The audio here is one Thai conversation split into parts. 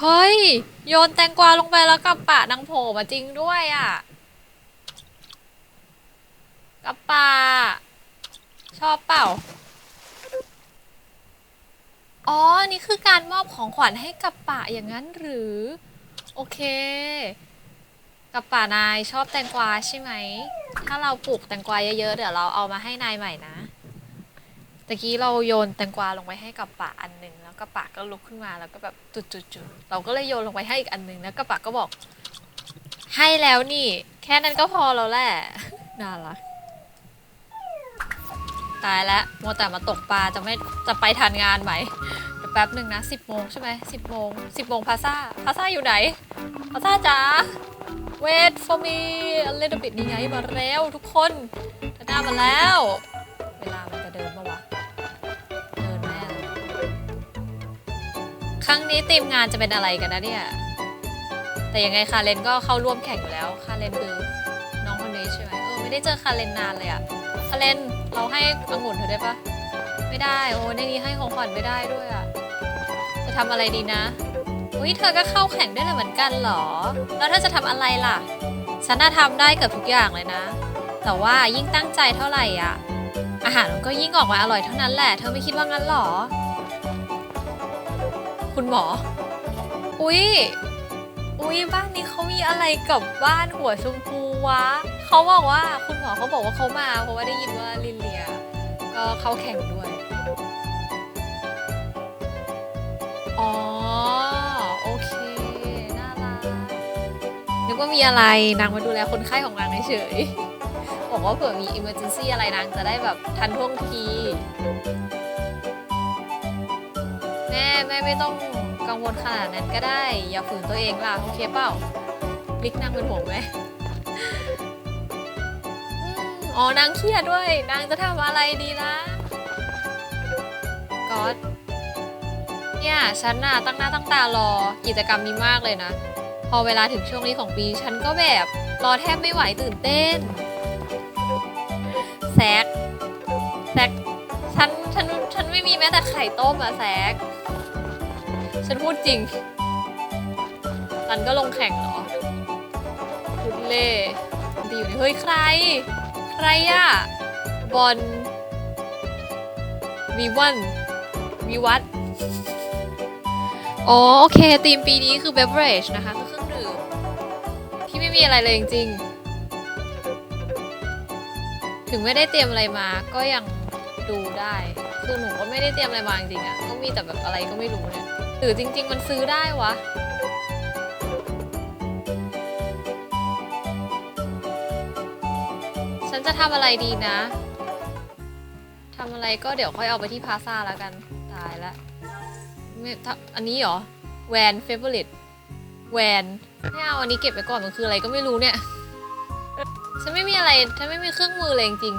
เฮ้ย โยนแตงกวาลงไปแล้วกับปะนางโผล่มาจริงด้วยอะกับปะชอบเปล่า อ๋อ นี่คือการมอบของขวัญให้กับปะอย่างนั้นหรือ โอเค กับป่านายชอบแตงกวาใช่ไหม ถ้าเราปลูกแตงกวาเยอะๆ เดี๋ยวเราเอามาให้นายใหม่นะ ตะกี้เราโยนแตงกวาลงไปให้กับป่าอันหนึ่งแล้วก็ป่าก็ลุกขึ้นมาแล้วก็แบบจุดๆๆเราก็เลยโยนลงไปให้อีกอันหนึ่งแล้วก็ป่าก็บอก ให้แล้วนี่ แค่นั้นก็พอแล้วแหละ น่ารักตายแล้วมัวแต่มาตกปลาจะไม่จะไปทันงานไหมเดี๋ยวแป๊บหนึ่งนะสิบโมงใช่ไหมสิบโมงสิบโมงพาซ่าพาซ่าอยู่ไหนพาซ่าจ๋า wait for me a little bit นี่ไงมาแล้วทุกคนทาด้ามาแล้ว ครั้งนี้ทีมงานจะเป็นอะไรกันนะเนี่ย แต่ยังไงคาเลนก็เข้าร่วมแข่งอยู่แล้ว คาเลนคือน้องคนนี้ใช่ไหมเออไม่ได้เจอคาเลนนานเลยอะคาเลนเราให้องุ่นเธอได้ปะไม่ได้ โอ้ในนี้ให้ของขวัญไม่ได้ด้วยอะจะทำอะไรดีนะ อุ้ยเธอก็เข้าแข่งด้วยเหมือนกันเหรอ แล้วเธอจะทำอะไรล่ะ ฉันน่ะทำได้เกือบทุกอย่างเลยนะ แต่ว่ายิ่งตั้งใจเท่าไหร่อะ อาหารมันก็ยิ่งออกมาอร่อยเท่านั้นแหละ เธอไม่คิดว่างั้นหรอ คุณหมอ อุ้ยอุ้ยบ้านนี้เขามีอะไรกับบ้านหัวชมพูวะ เขาบอกว่าคุณหมอเขาบอกว่าเขามาเพราะว่าได้ยินว่าลินเลียก็เข้าแข่งด้วย อ๋อ โอเค น่ารัก นึกว่ามีอะไร นางมาดูแลคนไข้ของนางเฉยบอกว่าเผื่อมี emergency อะไรนางจะได้แบบทันท่วงที ม่แม่ไม่ต้องกังวลขนาดนั้นก็ได้ อย่าฝืนตัวเองล่ะ โอเคเปล่าลิกนางเป็นห่วงไหมอ๋อนางเครียดด้วย นางจะทำอะไรดีนะก๊อตเนี่ยฉันน่ะตั้งหน้าตั้งตารอกิจกรรมนี้มากเลยนะ พอเวลาถึงช่วงนี้ของปี ฉันก็แบบรอแทบไม่ไหวตื่นเต้นแซกแซกฉันฉัน ฉันไม่มีแม้แต่ไข่ต้มอะแซก ฉันพูดจริงฉันก็ลงแข่งเหรอพุดเล่ดีอยู่นี่เฮ้ยใคร ใครอะบอลวีวันวีวัตอ๋อโอเคธีมปีนี้คือ beverage นะคะคือเครื่องดื่มที่ไม่มีอะไรเลยจริงๆ ถึงไม่ได้เตรียมอะไรมาก็ยัง ดูได้ คือหนูก็ไม่ได้เตรียมอะไรมาจริงๆอะก็มีแต่แบบอะไรก็ไม่รู้เนี่ยหรือจริง ๆ มันซื้อได้วะฉันจะทำอะไรดีนะทำอะไรก็เดี๋ยวค่อยเอาไปที่พาซาแล้วกัน ตายละไม่ถ้าอันนี้เหรอแวนเฟเวอริตแวนไม่เอาอันนี้เก็บไปก่อนมันคืออะไรก็ไม่รู้เนี่ย ฉันไม่มีอะไรฉันไม่มีเครื่องมือเลยจริง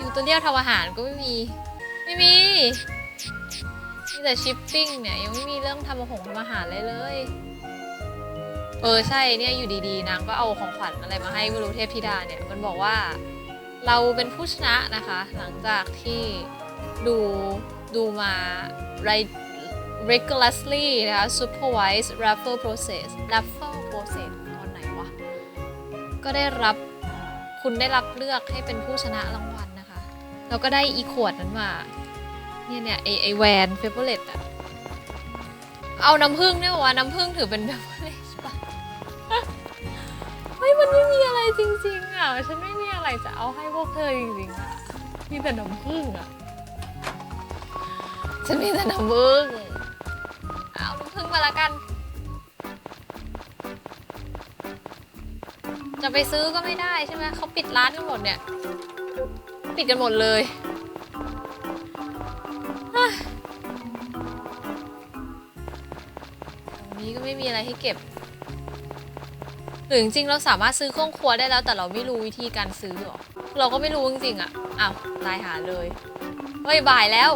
ยูตัวเรียลทำอาหารก็ไม่มี ไม่มี มีแต่ชิปปิ้งเนี่ย ยังไม่มีเรื่องทำอาหารทำอาหารเลยเลย เออใช่เนี่ยอยู่ดีๆนางก็เอาของขวัญอะไรมาให้ไม่รู้เทพธิดาเนี่ย มันบอกว่าเราเป็นผู้ชนะนะคะ หลังจากที่ดูดูมาไร rigorously นะคะ supervised raffle process raffle process ตอนไหนวะ ก็ได้รับคุณได้รับเลือกให้เป็นผู้ชนะรางวัลนะ เราก็ได้อีขวดนั้นมา เนี่ยเนี่ยไอไอแวนเฟเวอร์เลตอะเอาน้ำผึ้งเนี่ยบอกว่าน้ำผึ้งถือเป็นเฟเวอร์เลตปะเฮ้ยมันไม่มีอะไรจริง ๆอะฉันไม่มีอะไรจะเอาให้พวกเธอจริงๆอะมีแต่น้ำผึ้งอะฉันมีแต่น้ำผึ้งเอาน้ำผึ้งมาละกัน จะไปซื้อก็ไม่ได้ใช่ไหมเขาปิดร้านกันหมดเนี่ย ปิดกันหมดเลยตรงนี้ก็ไม่มีอะไรให้เก็บ หรือจริงเราสามารถซื้อเครื่องครัวได้แล้วแต่เราไม่รู้วิธีการซื้อหรอ เราก็ไม่รู้จริงๆอะ อ้าวตายหาเลย เฮ้ยบ่ายแล้ว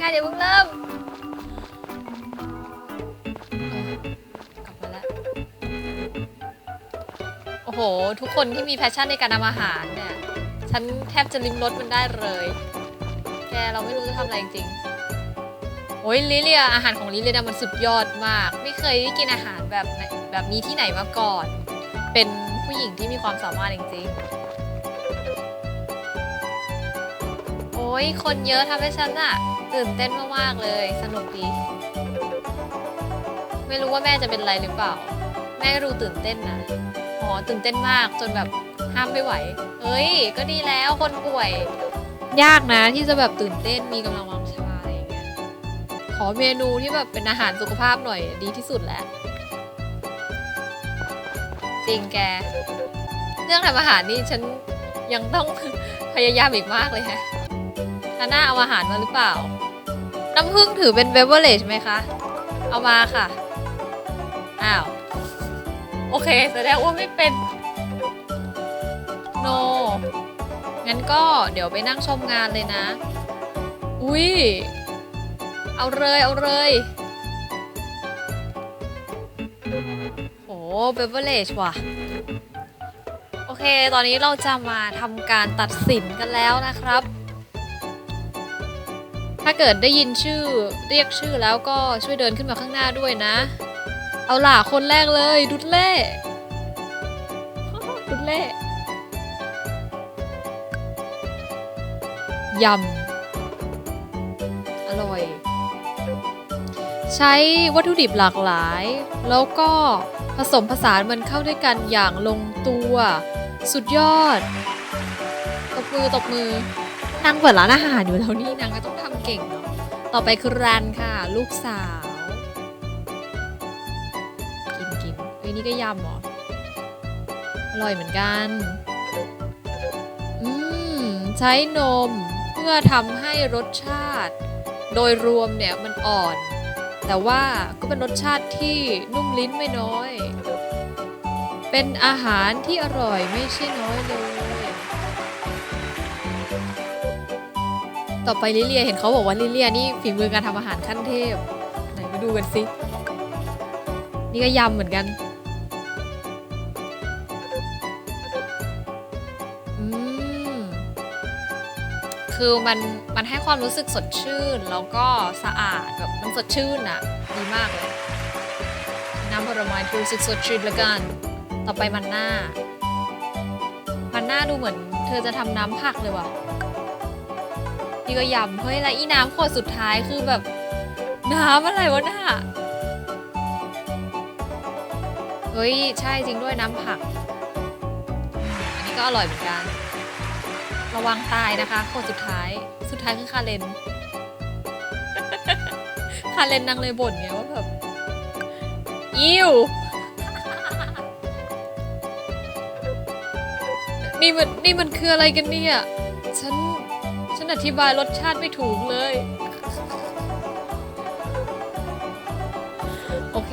งานเดี๋ยวเพิ่งเริ่มกลับมาแล้วโอ้โห ทุกคนที่มีแพชชั่นในการทำอาหาร ฉันแทบจะลิ้มรสมันได้เลย แกเราไม่รู้จะทำอะไรจริงๆโอ้ยลิเลียอาหารของลิเลียนะมันสุดยอดมาก ไม่เคยได้กินอาหารแบบไหนแบบนี้ที่ไหนมาก่อน เป็นผู้หญิงที่มีความสามารถจริงๆ โอ้ยคนเยอะทำให้ฉันอะตื่นเต้นมากๆเลย สนุกดี ไม่รู้ว่าแม่จะเป็นไรหรือเปล่า แม่ก็ดูตื่นเต้นนะ อ๋อตื่นเต้นมากจนแบบ ห้ามไม่ไหว เฮ้ย ก็ดีแล้วคนป่วย ยากนะที่จะแบบตื่นเต้นมีกำลังวังชาอะไรอย่างเงี้ย ขอเมนูที่แบบเป็นอาหารสุขภาพหน่อยดีที่สุดแล้ว จริงแก เรื่องทำอาหารนี่ฉันยังต้อง พยายามอีกมากเลยฮะฮาน่าเอาอาหารมาหรือเปล่า น้ำผึ้งถือเป็นเบเวอร์เลจไหมคะ เอามาค่ะ อ้าว โอเค แสดงว่าไม่เป็น นงั้นก็เดี๋ยวไปนั่งชมงานเลยนะ อุ้ย เอาเลยเอาเลยโอ้เบเวอร์เลจว่ะ โอเค ตอนนี้เราจะมาทำการตัดสินกันแล้วนะครับ ถ้าเกิดได้ยินชื่อเรียกชื่อแล้วก็ช่วยเดินขึ้นมาข้างหน้าด้วยนะ เอาล่ะ คนแรกเลย ดุดเล่ดุดเล่ ยำ อร่อย ใช้วัตถุดิบหลากหลาย แล้วก็ผสมผสานมันเข้าด้วยกันอย่างลงตัว สุดยอด ตบมือตบมือนางเปิดร้านอาหารอยู่แล้วนี่นางก็ต้องทำเก่งเนาะต่อไปคือรันค่ะ ลูกสาว กินกินเอ้ยนี่ก็ยำเหรออร่อยเหมือนกัน อืม ใช้นม อทำให้รสชาติ โดยรวมเนี่ยมันอ่อน แต่ว่าก็เป็นรสชาติที่นุ่มลิ้นไม่น้อย เป็นอาหารที่อร่อยไม่ใช่น้อยเลย ต่อไปลิเลียเห็นเขาบอกว่าลิเลียนี่ฝีมือการทำอาหารขั้นเทพ ไหนมาดูกันสิ นี่ก็ยำเหมือนกัน คือมันมันให้ความรู้สึกสดชื่น แล้วก็สะอาดแบบมันสดชื่นอะดีมากเลย น้ำผลไม้ที่รู้สึกสดชื่นแล้วกัน ต่อไปมันหน้า มันหน้าดูเหมือน เธอจะทำน้ำผักเลยว่ะนี่ก็ยำเฮ้ยแล้วอีน้ำขวดสุดท้ายคือแบบ น้ำอะไรวะน่าเฮ้ย ใช่จริงด้วยน้ำผัก อันนี้ก็อร่อยเหมือนกัน ระวังตายนะคะขวดสุดท้าย สุดท้ายคือคาเลน คาเลนนางเลยบ่นไงว่าแบบอิวนี่มันนี่มันคืออะไรกันเนี่ย ฉัน ฉันอธิบายรสชาติไม่ถูกเลย โอเค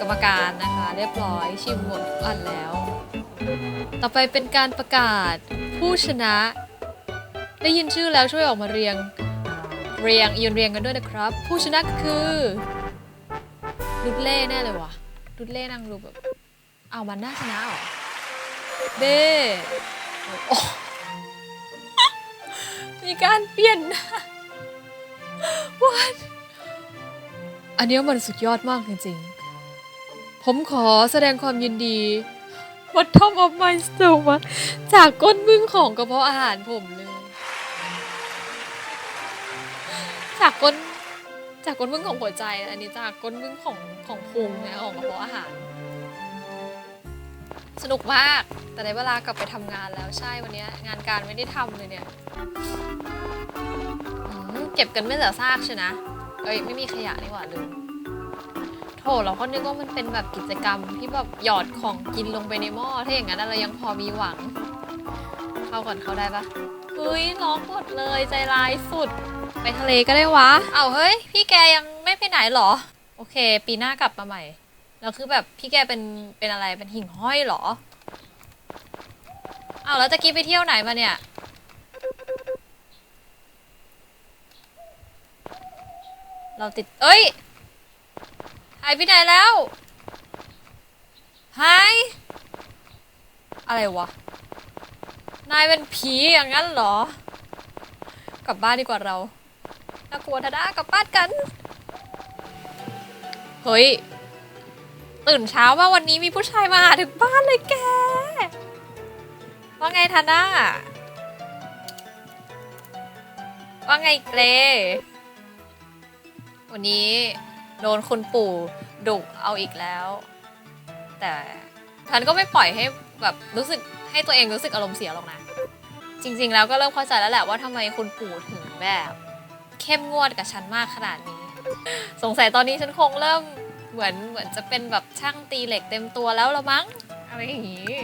กรรมการนะคะ เรียบร้อยชิมหมดทุกอันแล้ว ต่อไปเป็นการประกาศ ผู้ชนะ ได้ยินชื่อแล้วช่วยออกมาเรียง เรียงยืนเรียงกันด้วยนะครับ ผู้ชนะก็คือดุดเล่แน่เลยวะดุดเล่นั่งดูแบบเอามันน่าชนะหรอเด้โอ้มีการเปลี่ยนน้า What อันนี้มันสุดยอดมากจริงๆ ผมขอแสดงความยินดี Bottom of my stomach จากก้นบึ้งของกระเพาะอาหารผมเลย จากก้น จากก้นบึ้งของหัวใจ อันนี้จากก้นบึ้งของของพุงนี่ยของกระเพาะอาหาร สนุกมาก แต่ได้เวลากลับไปทำงานแล้วใช่วันนี้งานการไม่ได้ทำเลยเนี่ย เก็บกันไม่เหลือซากใช่นะ เอ้ยไม่มีขยะนี่หว่าลืม ถเราก็นึกว่ามันเป็นแบบกิจกรรมที่แบบหยอดของกินลงไปในหม้อถ้าอย่างนั้นเรายังพอมีหวัง เข้าก่อนเข้าได้ปะเฮ้ยร้องหมดเลยใจร้ายสุด ไปทะเลก็ได้วะ เอาเฮ้ย พี่แกยังไม่ไปไหนเหรอ โอเค ปีหน้ากลับมาใหม่แล้วคือแบบพี่แกเป็นเป็นอะไรเป็นหิ่งห้อยเหรอเอาแล้วตะกี้ไปเที่ยวไหนมาเนี่ยเราติด เอ้ยายไปไหนแล้วหายอะไรวะ นายเป็นผีอย่างนั้นเหรอ กลับบ้านดีกว่าเรา น่ากลัวทะด้ากลับบ้านกัน เฮ้ย ตื่นเช้ามาวันนี้มีผู้ชายมาหาถึงบ้านเลยแก ว่าไงทาน่าว่าไงเกรวันนี้ โดนคุณปู่ดุเอาอีกแล้ว แต่ฉันก็ไม่ปล่อยให้แบบรู้สึกให้ตัวเองรู้สึกอารมณ์เสียหรอกนะ จริง ๆ แล้วก็เริ่มเข้าใจแล้วแหละว่าทำไมคุณปู่ถึงแบบ เข้มงวดกับฉันมากขนาดนี้ สงสัยตอนนี้ฉันคงเริ่มเหมือนเหมือนจะเป็นแบบช่างตีเหล็กเต็มตัวแล้วละมั้งอะไรอย่างงี้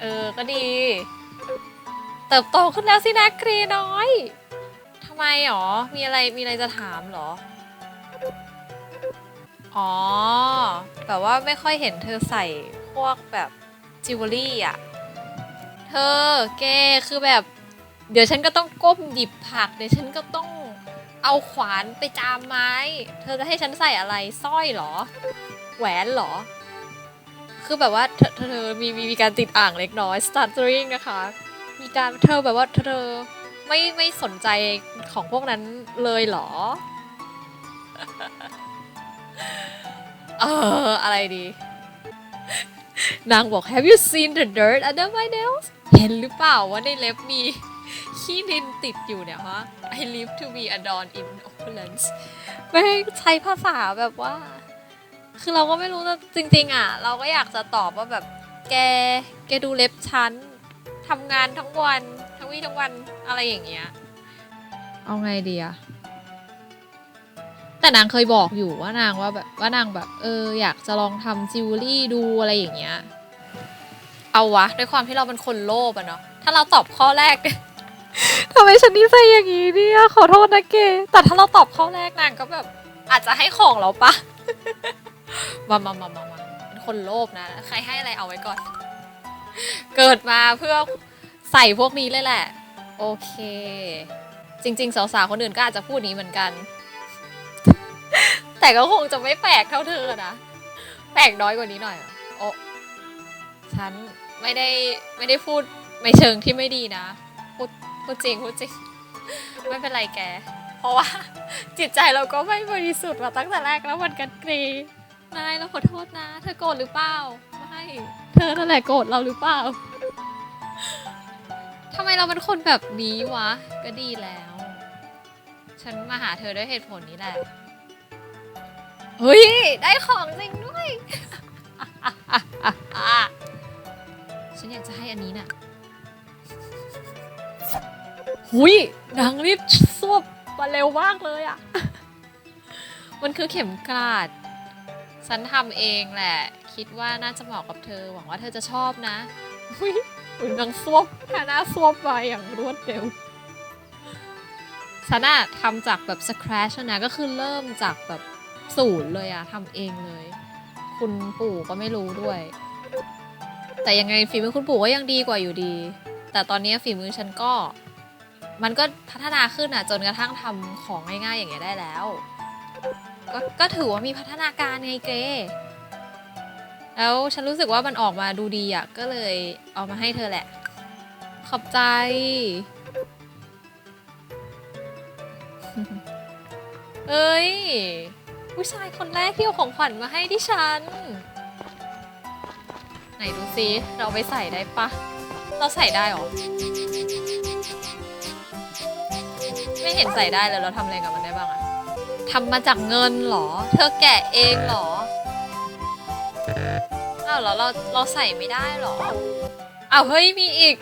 เออก็ดี เติบโตขึ้นแล้วสินะกรีน้อยทำไมหรอมีอะไรมีอะไรจะถามเหรอ อ๋อ แบบว่าไม่ค่อยเห็นเธอใส่พวกแบบจิวเวลรี่อะ เธอแกคือแบบ เดี๋ยวฉันก็ต้องก้มหยิบผัก เดี๋ยวฉันก็ต้องเอาขวานไปจามไม้ เธอจะให้ฉันใส่อะไรสร้อยเหรอ แหวนเหรอ คือแบบว่าเธอเธอเธอมีมีมีการติดอ่างเล็กน้อย stuttering นะคะ มีการเธอแบบว่าเธอเธอไม่ไม่สนใจของพวกนั้นเลยเหรอ เออ อะไรดี นางบอก Have you seen the dirt under my nails เห็นหรือเปล่าว่าในเล็บมี ขี้ดินติดอยู่เนี่ยฮะ I live to be adorned in opulence ไม่ใช้ภาษาแบบว่า คือเราก็ไม่รู้นะจริง ๆ อะ เราก็อยากจะตอบว่าแบบ แก แกดูเล็บฉันทำงานทั้งวัน ทั้งวี่ทั้งวันอะไรอย่างเงี้ย เอาไงดีอะ แต่นางเคยบอกอยู่ว่านางว่าแบบว่านางแบบ เออ อยากจะลองทำจิวเวลรี่ดูอะไรอย่างเงี้ย เอาวะ ด้วยความที่เราเป็นคนโลภอะเนาะถ้าเราตอบข้อแรก ทำไมฉันนิสัยอย่างนี้เนี่ยขอโทษนะเกแต่ถ้าเราตอบข้อแรกนางก็แบบ อาจจะให้ของเราปะมามามามามาเป็นคนโลภนะ ใครให้อะไรเอาไว้ก่อน เกิดมาเพื่อใส่พวกนี้เลยแหละ โอเค จริง ๆ สาวๆคนอื่นก็อาจจะพูดนี้เหมือนกัน แต่ก็คงจะไม่แปลกเท่าเธอนะ แปลกน้อยกว่านี้หน่อยอะโอ้ฉันไม่ได้ไม่ได้พูดในเชิงที่ไม่ดีนะ พูดพูดจริงพูดจริง ไม่เป็นไรแก เพราะว่า จิตใจเราก็ไม่บริสุทธิ์มาตั้งแต่แรกแล้วมันกันกรี นายเราขอโทษนะ เธอโกรธหรือเปล่า ไม่ เธอนั่นแหละโกรธเราหรือเปล่าทำไมเราเป็นคนแบบนี้วะ ก็ดีแล้ว ฉันมาหาเธอด้วยเหตุผลนี้แหละ เฮ้ย ได้ของจริงด้วย ฉันอยากจะให้อันนี้น่ะ หุยนางรีบสวบมาเร็วมากเลยอะมันคือเข็มกลาดฉันทำเองแหละ คิดว่าน่าจะเหมาะกับเธอ หวังว่าเธอจะชอบนะหุยหุ่นนางสวบฮาน่าสวบไปอย่างรวดเร็วฉันอะทำจากแบบ scratch นะก็คือเริ่มจากแบบ ศูนย์เลยอะทำเองเลย คุณปู่ก็ไม่รู้ด้วย แต่ยังไงฝีมือคุณปู่ก็ยังดีกว่าอยู่ดี แต่ตอนนี้ฝีมือฉันก็ มันก็พัฒนาขึ้นอะจนกระทั่งทำของง่ายๆอย่างเงี้ยได้แล้วก็ก็ถือว่ามีพัฒนาการไงเกรแล้วฉันรู้สึกว่ามันออกมาดูดีอะก็เลยเอามาให้เธอแหละ ขอบใจเอ้ย ผู้ชายคนแรกที่เอาของขวัญมาให้ที่ฉัน ไหนดูซิเราไปใส่ได้ปะ เราใส่ได้หรอ ไม่เห็นใส่ได้เลยเราทำอะไรกับมันได้บ้างอะทำมาจากเงินเหรอ เธอแกะเองเหรออ้าวแล้วเราเราใส่ไม่ได้เหรออ้าวเฮ้ยมีอีก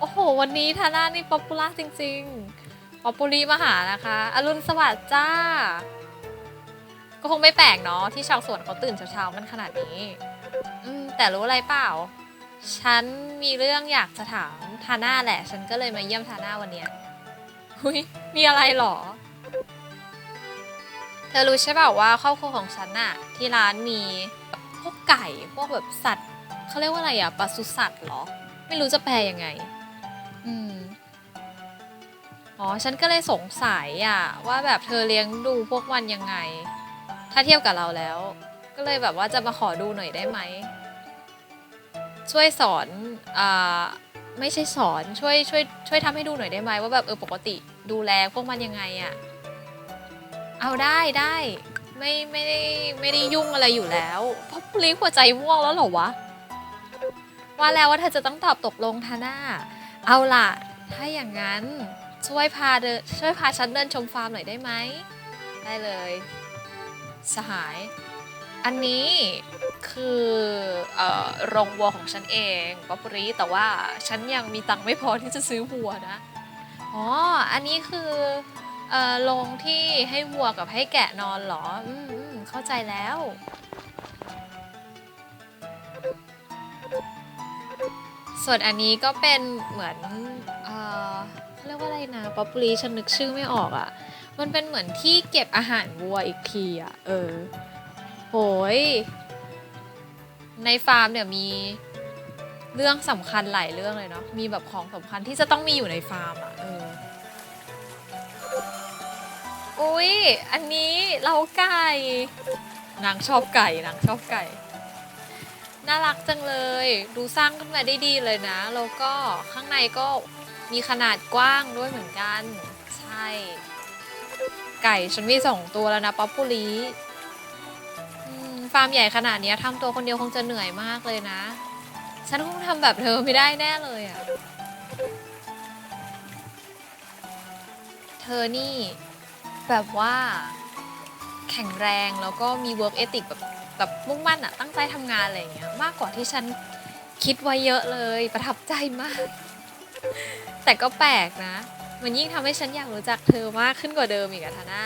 โอ้โห วันนี้ทาน่านี่ป๊อปปูล่าจริง ๆ ป๊อปปูลีมาหานะคะ อรุณสวัสดิ์จ้า ก็คงไม่แปลกเนาะที่ชาวสวนเขาตื่นเช้าๆกันขนาดนี้ อืม แต่รู้อะไรเปล่า ฉันมีเรื่องอยากจะถามทาน่าแหละ ฉันก็เลยมาเยี่ยมทาน่าวันเนี้ยหุยมีอะไรหรอ เธอรู้ใช่เปล่าว่าครอบครัวของฉันน่ะ ที่ร้านมีพวกไก่พวกแบบสัตว์เขาเรียกว่าอะไรอะปศุสัตว์เหรอ ไม่รู้จะแปลยังไง อืมอ๋อ ฉันก็เลยสงสัยอะว่าแบบเธอเลี้ยงดูพวกมันยังไง ถ้าเทียบกับเราแล้ว ก็เลยแบบว่าจะมาขอดูหน่อยได้ไหม ช่วยสอนอ่าไม่ใช่สอนช่วยช่วยช่วยทำให้ดูหน่อยได้ไหมว่าแบบเออปกติดูแลพวกมันยังไงอะเอาได้ได้ไม่ไม่ได้ไม่ได้ยุ่งอะไรอยู่แล้วป๊อปปูลิหัวใจม่วงแล้วเหรอวะว่าแล้วว่าเธอจะต้องตอบตกลงทาน่าเอาล่ะ ถ้าอย่างนั้นช่วยพาเดินช่วยพาฉันเดินชมฟาร์มหน่อยได้ไหมได้เลย สหาย อันนี้คือเออโรงวัวของฉันเองป๊อปปรีแต่ว่าฉันยังมีตังค์ไม่พอที่จะซื้อวัวนะอ๋ออันนี้คือเออโรงที่ให้วัวกับให้แกะนอนเหรออืมอืมเข้าใจแล้วส่วนอันนี้ก็เป็นเหมือนเออเขาเรียกว่าอะไรนะป๊อปปรีฉันนึกชื่อไม่ออกอะ่ะ มันเป็นเหมือนที่เก็บอาหารวัวอีกทีอะ่ะ เออ โหย ในฟาร์มเนี่ยมีเรื่องสำคัญหลายเรื่องเลยเนาะ มีแบบของสำคัญที่จะต้องมีอยู่ในฟาร์มอะ่ะ เออ อุ้ย อันนี้เราไก่ นางชอบไก่ นางชอบไก่ น่ารักจังเลย ดูสร้างขึ้นมาได้ดีเลยนะ แล้วก็ข้างในก็มีขนาดกว้างด้วยเหมือนกัน ใช่ ไก่ฉันมีสองตัวแล้วนะป๊อปปูลีฟาร์มใหญ่ขนาดนี้ทำตัวคนเดียวคงจะเหนื่อยมากเลยนะ ฉันคงทำแบบเธอไม่ได้แน่เลยอะ่ะ เธอนี่แบบว่าแข็งแรงแล้วก็มี work ethic แบบแบบมุ่งมั่นอะตั้งใจทำงานอะไรอย่างเงี้ยมากกว่าที่ฉันคิดไว้เยอะเลยประทับใจมาก แต่ก็แปลกนะ มันยิ่งทำให้ฉันอยากรู้จักเธอมากขึ้นกว่าเดิมอีกอะทาน่า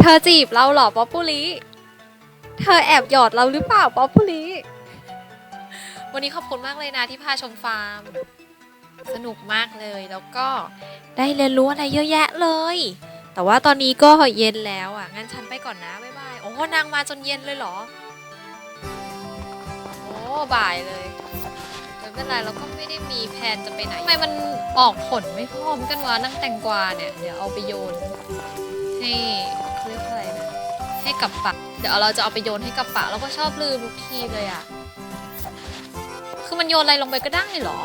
เธอจีบเราเหรอป๊อปปูลีเธอแอบหยอดเราหรือเปล่าป๊อปปูลีวันนี้ขอบคุณมากเลยนะที่พาชมฟาร์ม สนุกมากเลยแล้วก็ได้เรียนรู้อะไรเยอะแยะเลย แต่ว่าตอนนี้ก็เย็นแล้วอะ งั้นฉันไปก่อนนะบ๊ายบายโอ้นางมาจนเย็นเลยเหรอ โอ้บ่ายเลย เป็นไรเราก็ไม่ได้มีแผนจะไปไหนทำไมมันออกผลไม่พร้อมกันวะนั่งแตงกวาเนี่ยเดี๋ยวเอาไปโยน ให้เขาเรียกว่าอะไรนะให้กับปะเดี๋ยวเราจะเอาไปโยนให้กับปะเราก็ชอบลืมทุกทีเลยอะคือมันโยนอะไรลงไปก็ได้เหรอ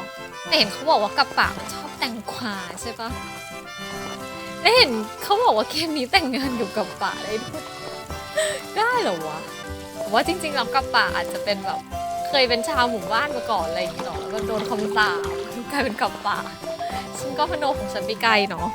แต่เห็นเขาบอกว่ากับปะมันชอบแตงกวาใช่ปะได้เห็นเขาบอกว่าเกมนี้แต่งงานอยู่กับป่าได้ด้วยได้เหรอวะว่าจริงๆแล้วกับป่าอาจจะเป็นแบบ เคยเป็นชาวหมู่บ้านมาก่อนอะไรอย่างเงี้หรอแล้วก็โดนคำสาปกลายเป็นกับป่าฉันก็พโนของฉันไปไกลเนาะ